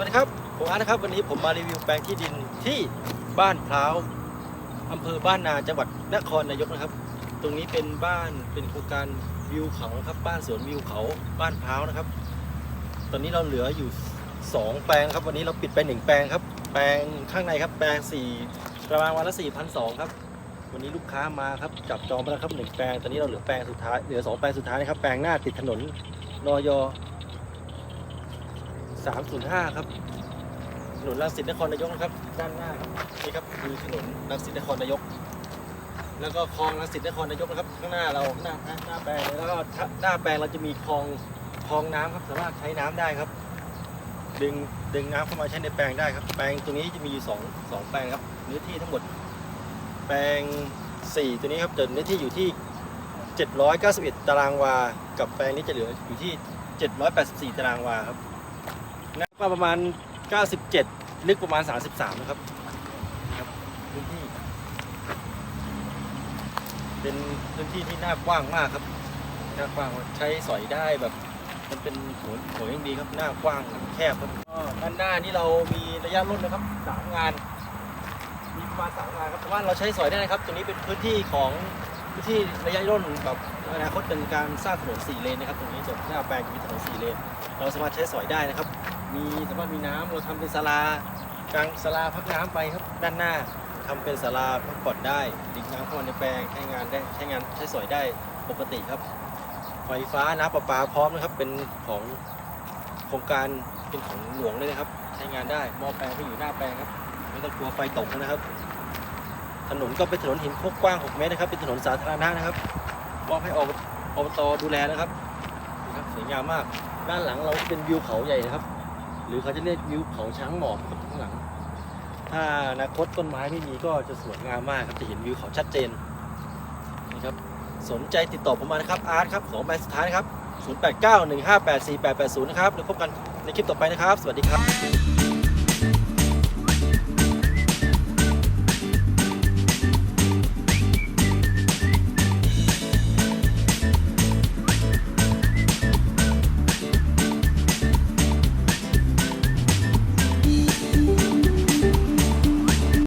วัสดีครับ ผมอาร์ตนะครับ วันนี้ผมมารีวิวแปลงที่ดินที่บ้านพร้าวอำเภอบ้านนาจังหวัดนครนายกนะครับ ตรงนี้เป็นบ้านเป็นโครงการวิวเขานะครับ บ้านสวนวิวเขาบ้านพร้าวนะครับ ตอนนี้เราเหลืออยู่ 2 แปลงครับ วันนี้เราปิดไป 1 แปลงครับ แปลงข้างในครับ แปลง4ประมาณวันละ4,200ครับ วันนี้ลูกค้ามาครับจับจองไปแล้วครับหนึ่งแปลง ตอนนี้เราเหลือแปลงสุดท้ายเหลือ 2 แปลงสุดท้ายนะครับ แปลงหน้าติดถนนนอย 305 ครับ ถนนรังสิตนครนายกนะครับ ด้านหน้านี่ครับคือถนนรังสิตนครนายก แล้วก็คลองรังสิตนครนายกนะครับ ข้างหน้าเราหน้าหน้าแปลงแล้วก็หน้าแปลงเราจะมีคลองคลองน้ำครับสามารถใช้น้ำได้ครับ ดึงดึงน้ำเข้ามาใช้ในแปลงได้ครับ แปลงตรงนี้จะมีอยู่สองสองแปลงครับเนื้อที่ทั้งหมด แปลง 4 ตัวนี้ครับจะเนื้อที่อยู่ที่ 791 ตารางวา กับแปลงนี้จะเหลืออยู่ที่ 784 ตารางวาครับ หน้ากว้างประมาณ 97 ลึกประมาณ 33 นะครับครับพื้นที่ เป็นพื้นที่ที่น่ากว้างมากครับน่ากว้างใช้สอยได้แบบ มันเป็นสวนสวยอย่างดีครับหน้ากว้างแคบครับก็ด้านหน้านี่เรามีระยะร่นนะครับสามงาน มีประมาณสามงานครับแต่ว่าเราใช้สอยได้นะครับตรงนี้เป็นพื้นที่ของ ที่ระยะร่นกับอนาคตเป็นการสร้างถนนสี่เลนนะครับตรงนี้จะหน้าแปลงจะมีถนนสี่เลน เราสามารถใช้สอยได้นะครับ มีสามารถมีน้ำเราทำเป็นศาลากลางศาลาพักน้ำไปครับด้านหน้าทำเป็นศาลาพักผ่อนได้ดิงน้ำเข้ามาในแปลงใช้งานได้ใช้งานใช้สอยได้ปกติครับ ไฟฟ้าน้ำประปาพร้อมนะครับเป็นของโครงการเป็นของหลวงเลยนะครับ ใช้งานได้หม้อแปลงก็อยู่หน้าแปลงครับไม่ต้องกลัวไฟตกนะครับ ถนนก็เป็นถนนหินโคกกว้าง 6 เมตรนะครับ เป็นถนนสาธารณะนะครับมอบให้อบอบตดูแลนะครับนี่ครับสวยงามมาก ด้านหลังเราเป็นวิวเขาใหญ่นะครับ หรือเขาจะเรียกวิวเขาช้างหมอบครับข้างหลัง ถ้าอนาคตต้นไม้ไม่มีก็จะสวยงามมากครับจะเห็นวิวเขาชัดเจนนี่ครับสนใจติดต่อผมมานะครับอาร์ตครับสองแบรนด์สุดท้ายนะครับ 0891584880 นะครับแล้วพบกันในคลิปต่อไปนะครับ สวัสดีครับ